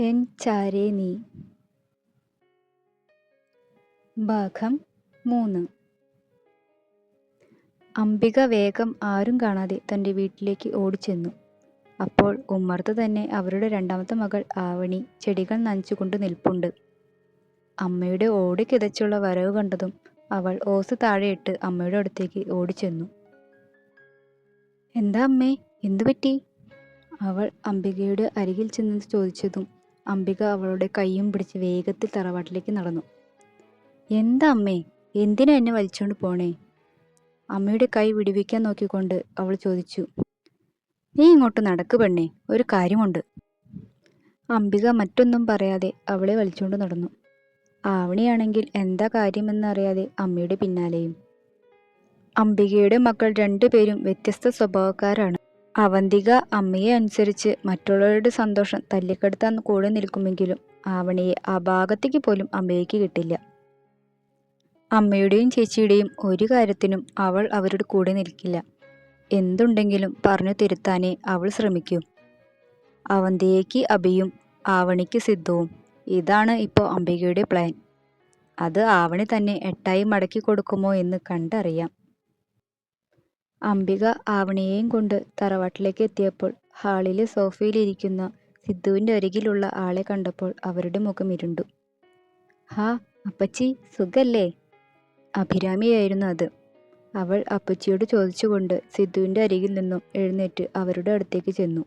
N ചാരേ നീ. ഭാഗം മൂന്ന്. അംബിക വേഗം ആരും കാണാതെ തന്റെ വീട്ടിലേക്ക് ഓടിച്ചെന്നു. അപ്പോൾ ഉമ്മർത്ത് തന്നെ അവരുടെ രണ്ടാമത്തെ മകൾ ആവണി ചെടികൾ നനച്ചുകൊണ്ട് നിൽപ്പുണ്ട്. അമ്മയുടെ ഓടി കിതച്ചുള്ള വരവ് കണ്ടതും അവൾ ഓസ് താഴെയിട്ട് അമ്മയുടെ അടുത്തേക്ക് ഓടിച്ചെന്നു. എന്താ അമ്മേ? എന്തു പറ്റി? അവൾ അംബികയുടെ അരികിൽ ചെന്ന് ചോദിച്ചതും അംബിക അവളുടെ കൈയും പിടിച്ച് വേഗത്തിൽ തറവാട്ടിലേക്ക് നടന്നു. എന്താ അമ്മേ? എന്തിനാ എന്നെ വലിച്ചുകൊണ്ട് പോണേ? അമ്മയുടെ കൈ വിടുവിക്കാൻ നോക്കിക്കൊണ്ട് അവൾ ചോദിച്ചു. നീ ഇങ്ങോട്ട് നടക്ക് പെണ്ണേ ഒരു കാര്യമുണ്ട്. അംബിക മറ്റൊന്നും പറയാതെ അവളെ വലിച്ചുകൊണ്ട് നടന്നു. ആവണിയാണെങ്കിൽ എന്താ കാര്യമെന്നറിയാതെ അമ്മയുടെ പിന്നാലെയും. അംബികയുടെ മക്കൾ രണ്ടുപേരും വ്യത്യസ്ത സ്വഭാവക്കാരാണ്. അവന്തിക അമ്മയെ അനുസരിച്ച് മറ്റുള്ളവരുടെ സന്തോഷം തല്ലിക്കെടുത്താൻ കൂടെ നിൽക്കുമെങ്കിലും ആവണിയെ ആ ഭാഗത്തേക്ക് പോലും അമ്മയ്ക്ക് കിട്ടില്ല. അമ്മയുടെയും ചേച്ചിയുടെയും ഒരു കാര്യത്തിനും അവൾ അവരുടെ കൂടെ നിൽക്കില്ല. എന്തുണ്ടെങ്കിലും പറഞ്ഞു തിരുത്താനേ അവൾ ശ്രമിക്കൂ. അവന്തിയേക്ക് അബിയും ആവണിക്ക് സിദ്ധവും. ഇതാണ് ഇപ്പോൾ അംബികയുടെ പ്ലാൻ. അത് ആവണി തന്നെ എട്ടായി മടക്കി കൊടുക്കുമോ എന്ന് കണ്ടറിയാം. അംബിക ആവണിയെയും കൊണ്ട് തറവാട്ടിലേക്ക് എത്തിയപ്പോൾ ഹാളിലെ സോഫയിലിരിക്കുന്ന സിദ്ധുവിന്റെ അരികിലുള്ള ആളെ കണ്ടപ്പോൾ അവരുടെ മുഖം ഇരുണ്ടു. ഹാ അപ്പച്ചി സുഖല്ലേ? അഭിരാമിയായിരുന്നു അത്. അവൾ അപ്പച്ചിയോട് ചോദിച്ചുകൊണ്ട് സിദ്ധുവിന്റെ അരികിൽ നിന്നും എഴുന്നേറ്റ് അവരുടെ അടുത്തേക്ക് ചെന്നു.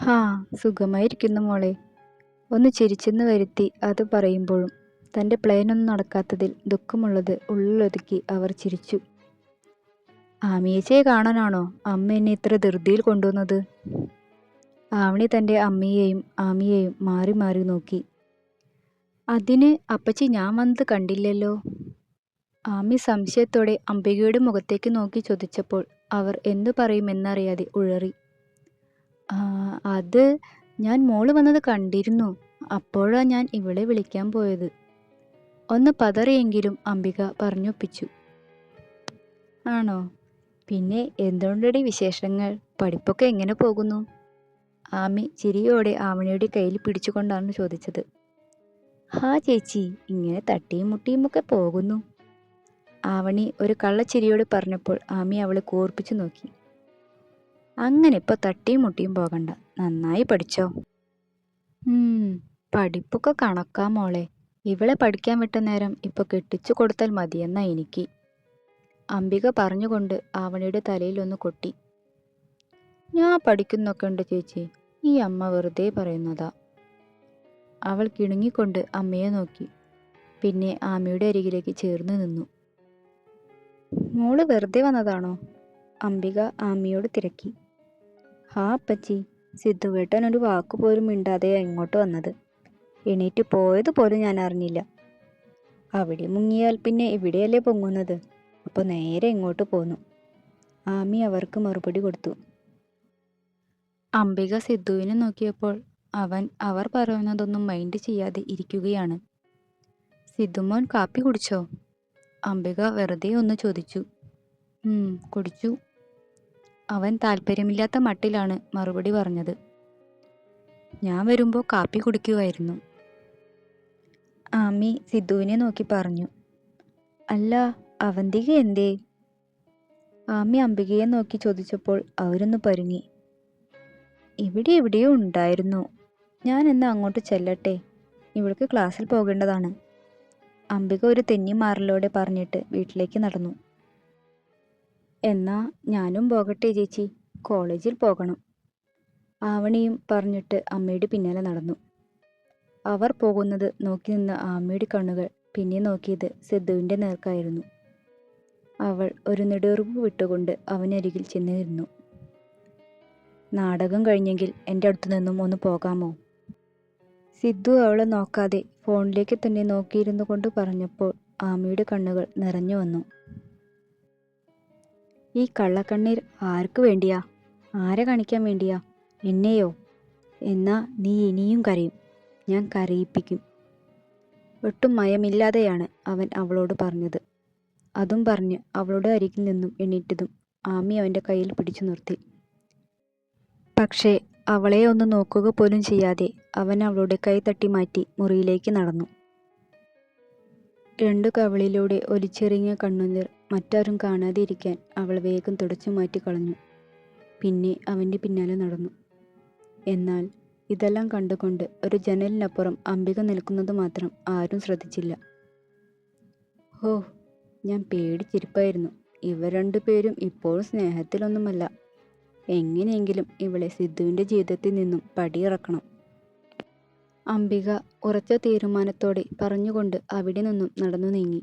ഹാ സുഖമായിരിക്കുന്നു മോളെ. ഒന്ന് ചിരിച്ചെന്ന് വരുത്തി അത് പറയുമ്പോഴും തന്റെ പ്ലെയിനൊന്നും നടക്കാത്തതിൽ ദുഃഖമുള്ളത് ഉള്ളിലൊതുക്കി അവർ ചിരിച്ചു. ആമിയച്ചയെ കാണാനാണോ അമ്മ എന്നെ ഇത്ര ധൃതിയിൽ കൊണ്ടുവന്നത്? ആവണി തന്റെ അമ്മയെയും ആമിയെയും മാറി മാറി നോക്കി. അതിന് അപ്പച്ചി ഞാൻ വന്നത് കണ്ടില്ലല്ലോ? ആമി സംശയത്തോടെ അംബികയുടെ മുഖത്തേക്ക് നോക്കി ചോദിച്ചപ്പോൾ അവർ എന്തു പറയുമെന്നറിയാതെ ഉഴറി. "ആ, അത് ഞാൻ മോൾ വന്നത് കണ്ടിരുന്നു. അപ്പോഴാ ഞാൻ ഇവളെ വിളിക്കാൻ പോയത്. ഒന്ന് പതറിയെങ്കിലും അംബിക പറഞ്ഞൊപ്പിച്ചു. ആണോ? പിന്നെ എന്തുകൊണ്ടടി വിശേഷങ്ങൾ? പഠിപ്പൊക്കെ എങ്ങനെ പോകുന്നു? ആമി ചിരിയോടെ ആമണിയുടെ കയ്യിൽ പിടിച്ചുകൊണ്ടാണ് ചോദിച്ചത്. ഹാ ചേച്ചി ഇങ്ങനെ തട്ടിയും മുട്ടിയും ഒക്കെ പോകുന്നു. ആവണി ഒരു കള്ളച്ചിരിയോട് പറഞ്ഞപ്പോൾ ആമി അവളെ കോർപ്പിച്ചു നോക്കി. അങ്ങനെ ഇപ്പോൾ തട്ടിയും മുട്ടിയും പോകണ്ട. നന്നായി പഠിച്ചോ? പഠിപ്പൊക്കെ കണക്കാ മോളെ. ഇവളെ പഠിക്കാൻ വിട്ട നേരം ഇപ്പൊ കെട്ടിച്ചു കൊടുത്താൽ മതിയെന്നാ എനിക്ക്. അംബിക പറഞ്ഞുകൊണ്ട് ആവണിയുടെ തലയിൽ ഒന്ന് കൊട്ടി. ഞാൻ പഠിക്കുന്നൊക്കെ ഉണ്ട് ചേച്ചി. ഈ അമ്മ വെറുതെ പറയുന്നതാ. അവൾ കിണുങ്ങിക്കൊണ്ട് അമ്മയെ നോക്കി. പിന്നെ ആമയുടെ അരികിലേക്ക് ചേർന്ന് നിന്നു. മോൾ വെറുതെ വന്നതാണോ? അംബിക ആമിയോട് തിരക്കി. ഹാ അപ്പച്ചി. സിദ്ധുവേട്ടൻ ഒരു വാക്ക് പോലും മിണ്ടാതെയാ ഇങ്ങോട്ട് വന്നത്? എണീറ്റ് പോയത് പോലും ഞാൻ അറിഞ്ഞില്ല. അവിടെ മുങ്ങിയാൽ പിന്നെ ഇവിടെയല്ലേ പൊങ്ങുന്നത്? അപ്പോൾ നേരെ ഇങ്ങോട്ട് പോന്നു. ആമി അവർക്ക് മറുപടി കൊടുത്തു. അംബിക സിദ്ധുവിനെ നോക്കിയപ്പോൾ അവൻ അവർ പറയുന്നതൊന്നും മൈൻഡ് ചെയ്യാതെ ഇരിക്കുകയാണ്. സിദ്ധുമോൻ കാപ്പി കുടിച്ചോ? അംബിക വെറുതെ ഒന്ന് ചോദിച്ചു. "ഉം, കുടിച്ചു. അവൻ താല്പര്യമില്ലാത്ത മട്ടിലാണ് മറുപടി പറഞ്ഞത്. ഞാൻ വരുമ്പോൾ കാപ്പി കുടിക്കുമായിരുന്നു ആമി സിദ്ധുവിനെ നോക്കി പറഞ്ഞു. അല്ല അവന്തിക എന്തേ? ആമി അംബികയെ നോക്കി ചോദിച്ചപ്പോൾ അവരൊന്ന് പരുങ്ങി. ഇവിടെ എവിടെയോ ഉണ്ടായിരുന്നു. ഞാൻ എന്നാ അങ്ങോട്ട് ചെല്ലട്ടെ. ഇവൾക്ക് ക്ലാസ്സിൽ പോകേണ്ടതാണ്. അംബിക ഒരു തെന്നി തെന്നിമാറലോടെ പറഞ്ഞിട്ട് വീട്ടിലേക്ക് നടന്നു. എന്നാ ഞാനും പോകട്ടെ ചേച്ചി. കോളേജിൽ പോകണം. ആവണിയും പറഞ്ഞിട്ട് അമ്മയുടെ പിന്നാലെ നടന്നു. അവർ പോകുന്നത് നോക്കി നിന്ന ആമ്മയുടെ കണ്ണുകൾ പിന്നെ നോക്കിയത് സിദ്ധുവിന്റെ നേർക്കായിരുന്നു. അവൾ ഒരു നെടുറുപ്പ് വിട്ടുകൊണ്ട് അവനരികിൽ ചെന്നിരുന്നു. നാടകം കഴിഞ്ഞെങ്കിൽ എന്റെ അടുത്തു നിന്നും ഒന്ന് പോകാമോ? സിദ്ധു അവളെ നോക്കാതെ ഫോണിലേക്ക് തന്നെ നോക്കിയിരുന്നു കൊണ്ട് പറഞ്ഞപ്പോൾ ആമിയുടെ കണ്ണുകൾ നിറഞ്ഞു വന്നു. ഈ കള്ളക്കണ്ണീർ ആർക്ക് വേണ്ടിയാ? ആരെ കാണിക്കാൻ വേണ്ടിയാ? എന്നെയോ എന്നാ നീ ഇനിയും കരയും. ഞാൻ കരയിപ്പിക്കും. ഒട്ടും മയമില്ലാതെയാണ് അവൻ അവളോട് പറഞ്ഞത്. അതും പറഞ്ഞ് അവളുടെ അരികിൽ നിന്നും എണീറ്റതും ആമി അവന്റെ കയ്യിൽ പിടിച്ചു നിർത്തി. പക്ഷേ അവളെ ഒന്ന് നോക്കുക പോലും ചെയ്യാതെ അവൻ അവളുടെ കൈ തട്ടി മാറ്റി മുറിയിലേക്ക് നടന്നു. രണ്ടു കവളിലൂടെ ഒലിച്ചെറിഞ്ഞ കണ്ണുനീർ മറ്റാരും കാണാതെ ഇരിക്കാൻ അവൾ വേഗം തുടച്ചു മാറ്റി കളഞ്ഞു. പിന്നെ അവന്റെ പിന്നാലെ നടന്നു. എന്നാൽ ഇതെല്ലാം കണ്ടുകൊണ്ട് ഒരു ജനലിനപ്പുറം അംബിക നിൽക്കുന്നത് മാത്രം ആരും ശ്രദ്ധിച്ചില്ല. ഹോ ഞാൻ പേടിച്ചിരിപ്പായിരുന്നു. ഇവർ രണ്ടുപേരും ഇപ്പോഴും സ്നേഹത്തിലൊന്നുമല്ല. എങ്ങനെയെങ്കിലും ഇവളെ സിദ്ധുവിന്റെ ജീവിതത്തിൽ നിന്നും പടിയിറക്കണം. അംബിക ഉറച്ച തീരുമാനത്തോടെ പറഞ്ഞുകൊണ്ട് അവിടെ നിന്നും നടന്നു നീങ്ങി.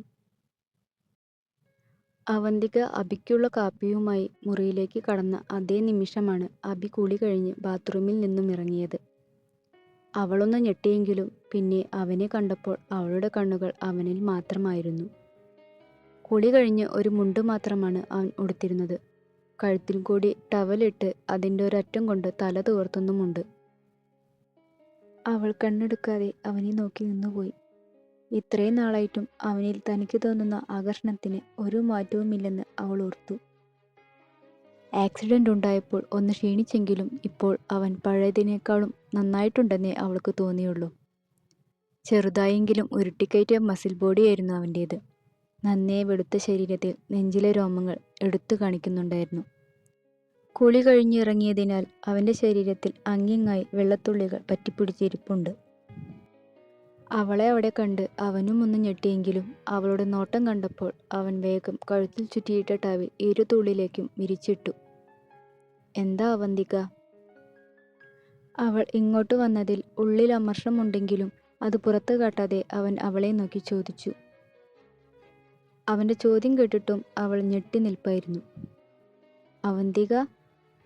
അവന്തിക അബിക്കുള്ള കാപ്പിയുമായി മുറിയിലേക്ക് കടന്ന അതേ നിമിഷമാണ് അബി കുളി കഴിഞ്ഞ് ബാത്റൂമിൽ നിന്നും ഇറങ്ങിയത്. അവളൊന്ന് ഞെട്ടിയെങ്കിലും പിന്നെ അവനെ കണ്ടപ്പോൾ അവളുടെ കണ്ണുകൾ അവനിൽ മാത്രമായിരുന്നു. കുളി കഴിഞ്ഞ് ഒരു മുണ്ട് മാത്രമാണ് അവൻ ഉടുത്തിരുന്നത്. കഴുത്തിൽ കൂടി ടവലിട്ട് അതിന്റെ ഒരറ്റം കൊണ്ട് തല തുവർത്തുന്നുമുണ്ട് അവൾ കണ്ണെടുക്കാതെ അവനെ നോക്കി നിന്നുപോയി. ഇത്രയും നാളായിട്ടും അവനിൽ തനിക്ക് തോന്നുന്ന ആകർഷണത്തിന് ഒരു മാറ്റവുമില്ലെന്ന് അവൾ ഓർത്തു. ആക്സിഡന്റ് ഉണ്ടായപ്പോൾ ഒന്ന് ക്ഷീണിച്ചെങ്കിലും ഇപ്പോൾ അവൻ പഴയതിനേക്കാളും നന്നായിട്ടുണ്ടെന്നേ അവൾക്ക് തോന്നിയുള്ളൂ. ചെറുതായെങ്കിലും ഉരുട്ടിക്കയറ്റിയ മസിൽ ബോഡിയായിരുന്നു അവന്റേത്. നന്നേ വെളുത്ത ശരീരത്തിൽ നെഞ്ചിലെ രോമങ്ങൾ എടുത്തു കാണിക്കുന്നുണ്ടായിരുന്നു. കുളി കഴിഞ്ഞിറങ്ങിയതിനാൽ അവന്റെ ശരീരത്തിൽ അങ്ങിങ്ങായി വെള്ളത്തുള്ളികൾ പറ്റിപ്പിടിച്ചിരിപ്പുണ്ട്. അവളെ അവിടെ കണ്ട് അവനും ഒന്ന് ഞെട്ടിയെങ്കിലും അവളുടെ നോട്ടം കണ്ടപ്പോൾ അവൻ വേഗം കഴുത്തിൽ ചുറ്റിയിട്ട ടാവിൽ ഇരു തുള്ളിലേക്കും വിരിച്ചിട്ടു. എന്താ അവന്തിക? അവൾ ഇങ്ങോട്ട് വന്നതിൽ ഉള്ളിൽ അമർഷമുണ്ടെങ്കിലും അത് പുറത്തു കാട്ടാതെ അവൻ അവളെ നോക്കി ചോദിച്ചു. അവന്റെ ചോദ്യം കേട്ടിട്ടും അവൾ ഞെട്ടി നിൽപ്പായിരുന്നു. അവന്തിക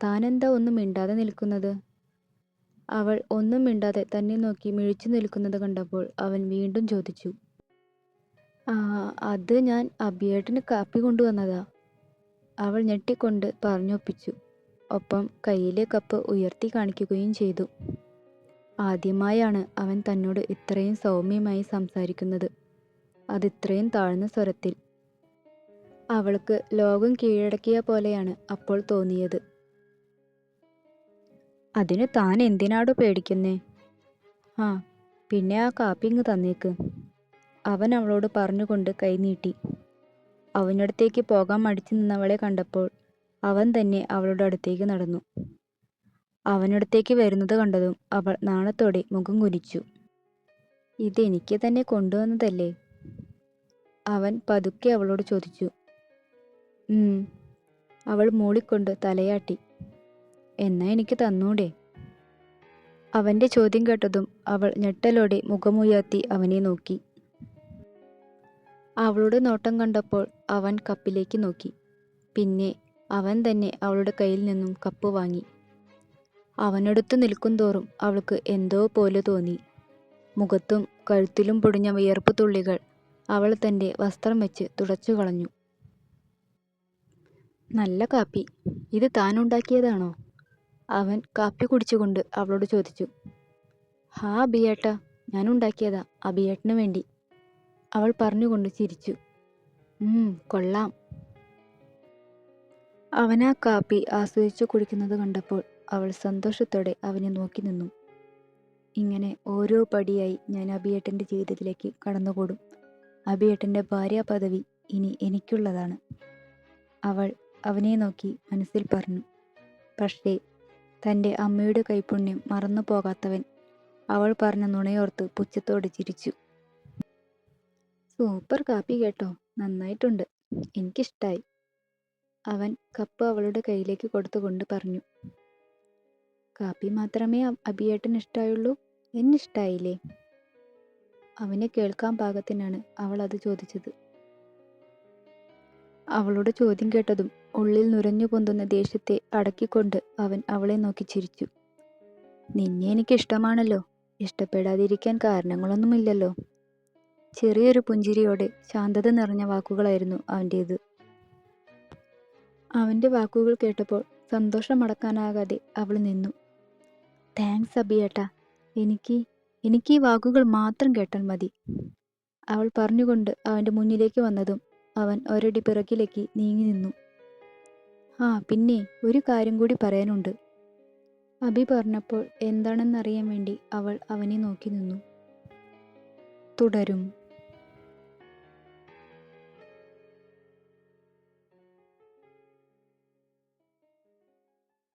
താനെന്താ ഒന്നും മിണ്ടാതെ നിൽക്കുന്നത്? അവൾ ഒന്നും മിണ്ടാതെ തന്നെ നോക്കി മിഴിച്ചു നിൽക്കുന്നത് കണ്ടപ്പോൾ അവൻ വീണ്ടും ചോദിച്ചു. അത് ഞാൻ അബിയേട്ടന് കാപ്പി കൊണ്ടുവന്നതാ. അവൾ ഞെട്ടിക്കൊണ്ട് പറഞ്ഞൊപ്പിച്ചു. ഒപ്പം കയ്യിലെ കപ്പ് ഉയർത്തി കാണിക്കുകയും ചെയ്തു. ആദ്യമായാണ് അവൻ തന്നോട് ഇത്രയും സൗമ്യമായി സംസാരിക്കുന്നത്. അതിത്രയും താഴ്ന്ന സ്വരത്തിൽ. അവൾക്ക് ലോകം കീഴടക്കിയ പോലെയാണ് അപ്പോൾ തോന്നിയത്. അതിന് താൻ എന്തിനാടോ പേടിക്കുന്നേ? ആ പിന്നെ ആ കാപ്പിങ് തന്നേക്ക്. അവൻ അവളോട് പറഞ്ഞുകൊണ്ട് കൈനീട്ടി അവനടുത്തേക്ക് പോകാൻ മടിച്ചു നിന്നവളെ കണ്ടപ്പോൾ അവൻ തന്നെ അവളുടെ അടുത്തേക്ക് നടന്നു. അവനടുത്തേക്ക് വരുന്നത് കണ്ടതും അവൾ നാണത്തോടെ മുഖം കുനിച്ചു. ഇതെനിക്ക് തന്നെ കൊണ്ടുവന്നതല്ലേ? അവൻ പതുക്കെ അവളോട് ചോദിച്ചു. അവൾ മൂളിക്കൊണ്ട് തലയാട്ടി. എന്നാ എനിക്ക് തന്നൂടെ? അവന്റെ ചോദ്യം കേട്ടതും അവൾ ഞെട്ടലോടെ മുഖമുയർത്തി അവനെ നോക്കി. അവളുടെ നോട്ടം കണ്ടപ്പോൾ അവൻ കപ്പിലേക്ക് നോക്കി. പിന്നെ അവൻ തന്നെ അവളുടെ കയ്യിൽ നിന്നും കപ്പ് വാങ്ങി. അവനടുത്ത് നിൽക്കും തോറും അവൾക്ക് എന്തോ പോലെ തോന്നി. മുഖത്തും കഴുത്തിലും പൊടിഞ്ഞ വിയർപ്പ് തുള്ളികൾ അവൾ തന്റെ വസ്ത്രം വെച്ച് തുടച്ചു കളഞ്ഞു നല്ല കാപ്പി. ഇത് താൻ ഉണ്ടാക്കിയതാണോ അവൻ കാപ്പി കുടിച്ചുകൊണ്ട് അവളോട് ചോദിച്ചു. ഹാ അബിയേട്ട. ഞാൻ ഉണ്ടാക്കിയതാ അബിയേട്ടന് വേണ്ടി. അവൾ പറഞ്ഞുകൊണ്ട് ചിരിച്ചു. കൊള്ളാം. അവനാ കാപ്പി ആസ്വദിച്ചു കുടിക്കുന്നത് കണ്ടപ്പോൾ അവൾ സന്തോഷത്തോടെ അവനെ നോക്കി നിന്നു. ഇങ്ങനെ ഓരോ പടിയായി ഞാൻ അബിയേട്ടന്റെ ജീവിതത്തിലേക്ക് കടന്നുകൂടും അബിയേട്ടന്റെ ഭാര്യാ പദവി ഇനി എനിക്കുള്ളതാണ്. അവൾ അവനെ നോക്കി മനസ്സിൽ പറഞ്ഞു പക്ഷേ തന്റെ അമ്മയുടെ കൈപുണ്യം മറന്നു പോകാത്തവൻ അവൾ പറഞ്ഞ നുണയോർത്ത് പുച്ഛത്തോടെ ചിരിച്ചു. സൂപ്പർ കാപ്പി കേട്ടോ നന്നായിട്ടുണ്ട് എനിക്കിഷ്ടായി അവൻ കപ്പ് അവളുടെ കയ്യിലേക്ക് കൊടുത്തുകൊണ്ട് പറഞ്ഞു. കാപ്പി മാത്രമേ അബിയേട്ടൻ ഇഷ്ടായുള്ളൂ എന്നിഷ്ടായില്ലേ? അവനെ കേൾക്കാൻ പാകത്തിനാണ് അവൾ അത് ചോദിച്ചത്. അവളുടെ ചോദ്യം കേട്ടതും ഉള്ളിൽ നുരഞ്ഞു പൊന്തുന്ന ദേഷ്യത്തെ അടക്കിക്കൊണ്ട് അവൻ അവളെ നോക്കി ചിരിച്ചു. നിന്നെ എനിക്ക് ഇഷ്ടമാണല്ലോ ഇഷ്ടപ്പെടാതിരിക്കാൻ കാരണങ്ങളൊന്നുമില്ലല്ലോ. ചെറിയൊരു പുഞ്ചിരിയോടെ ശാന്തത നിറഞ്ഞ വാക്കുകളായിരുന്നു അവന്റേത്. അവന്റെ വാക്കുകൾ കേട്ടപ്പോൾ സന്തോഷമടക്കാനാകാതെ അവൾ നിന്നു. താങ്ക്സ് അബിയേട്ടാ. എനിക്ക് എനിക്ക് ഈ വാക്കുകൾ മാത്രം കേട്ടാൽ മതി. അവൾ പറഞ്ഞുകൊണ്ട് അവന്റെ മുന്നിലേക്ക് വന്നതും അവൻ ഒരടി പിറകിലേക്ക് നീങ്ങി നിന്നു. ആ പിന്നെ ഒരു കാര്യം കൂടി പറയാനുണ്ട്. അബി പറഞ്ഞപ്പോൾ എന്താണെന്നറിയാൻ വേണ്ടി അവൾ അവനെ നോക്കി നിന്നു. തുടരും.